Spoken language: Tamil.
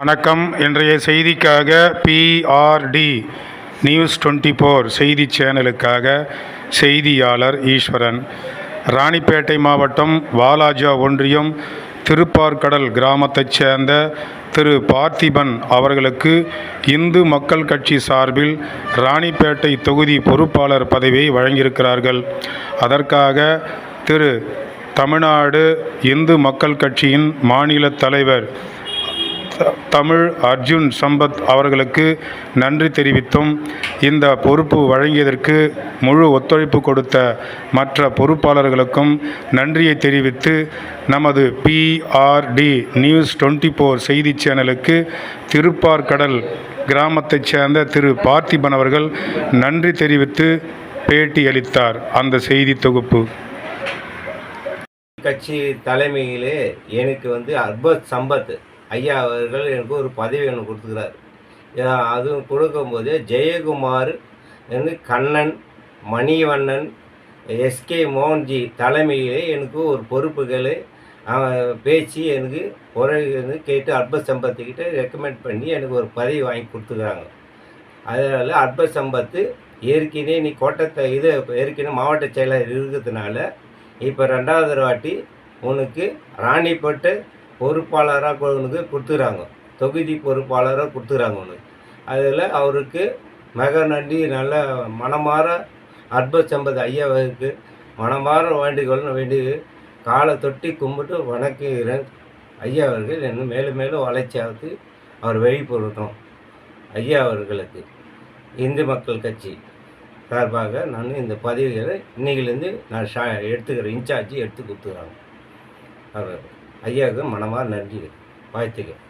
வணக்கம். இன்றைய செய்திக்காக பிஆர்டி நியூஸ் டுவெண்ட்டி ஃபோர் செய்தி சேனலுக்காக செய்தியாளர் ஈஸ்வரன். ராணிப்பேட்டை மாவட்டம் வாலாஜா ஒன்றியம் திருப்பார்கடல் கிராமத்தைச் சேர்ந்த திரு பார்த்திபன் அவர்களுக்கு இந்து மக்கள் கட்சி சார்பில் ராணிப்பேட்டை தொகுதி பொறுப்பாளர் பதவியை வழங்கியிருக்கிறார்கள். அதற்காக திரு தமிழ்நாடு இந்து மக்கள் கட்சியின் மாநில தலைவர் தமிழ் அர்ஜுன் சம்பத் அவர்களுக்கு நன்றி தெரிவித்தும் இந்த பொறுப்பு வழங்கியதற்கு முழு ஒத்துழைப்பு கொடுத்த மற்ற பொறுப்பாளர்களுக்கும் நன்றியை தெரிவித்து நமது பிஆர்டி நியூஸ் டுவெண்ட்டி ஃபோர் செய்தி சேனலுக்கு திருப்பார்கடல் கிராமத்தைச் சேர்ந்த திரு பார்த்திபன் அவர்கள் நன்றி தெரிவித்து பேட்டி அளித்தார். அந்த செய்தி தொகுப்பு. கட்சி தலைமையிலே எனக்கு வந்து அர்பத் சம்பத் ஐயா அவர்கள் எனக்கு ஒரு பதவி ஒன்று கொடுத்துக்கிறார். அஹ் அதுவும் கொடுக்கும்போது ஜெயக்குமார் எனக்கு கண்ணன் மணிவண்ணன் எஸ்கே மோகன்ஜி தலைமையிலே எனக்கு ஒரு பொறுப்புகளை அவன் பேசி எனக்கு குறை கேட்டு அர்பத் சம்பத்துக்கிட்ட ரெக்கமெண்ட் பண்ணி எனக்கு ஒரு பதவி வாங்கி கொடுத்துக்கிறாங்க. அதனால் அர்பத் சம்பத்து ஏற்கனவே நீ கோட்டத்தை இது ஏற்கனவே மாவட்ட செயலர் இருக்கிறதுனால இப்போ ரெண்டாவது வாட்டி உனக்கு ராணிப்பட்டு பொறுப்பாளராக உனக்கு கொடுத்துறாங்க. தொகுதி பொறுப்பாளராக கொடுத்துறாங்க உனக்கு அதில் அவருக்கு மிக நன்றி நல்ல மனமாற அற்புத சம்பத் ஐயாவுக்கு மனமாற வேண்டுகோள் வேண்டி காலை தொட்டி கும்பிட்டு வணக்குகிறேன் ஐயா அவர்கள். இன்னும் மேலும் மேலும் வளர்ச்சியாவது அவர் வெளிப்படுத்தணும் ஐயா அவர்களுக்கு. இந்து மக்கள் கட்சி சார்பாக நான் இந்த பதவிகளை இன்னைக்கிலேருந்து நான் ஷா எடுத்துக்கிறேன். இன்சார்ஜி எடுத்து கொடுத்துக்கிறாங்க அவர் ஐயாவுக்கு மனமாக நன்றி வாழ்த்துக்கிறேன்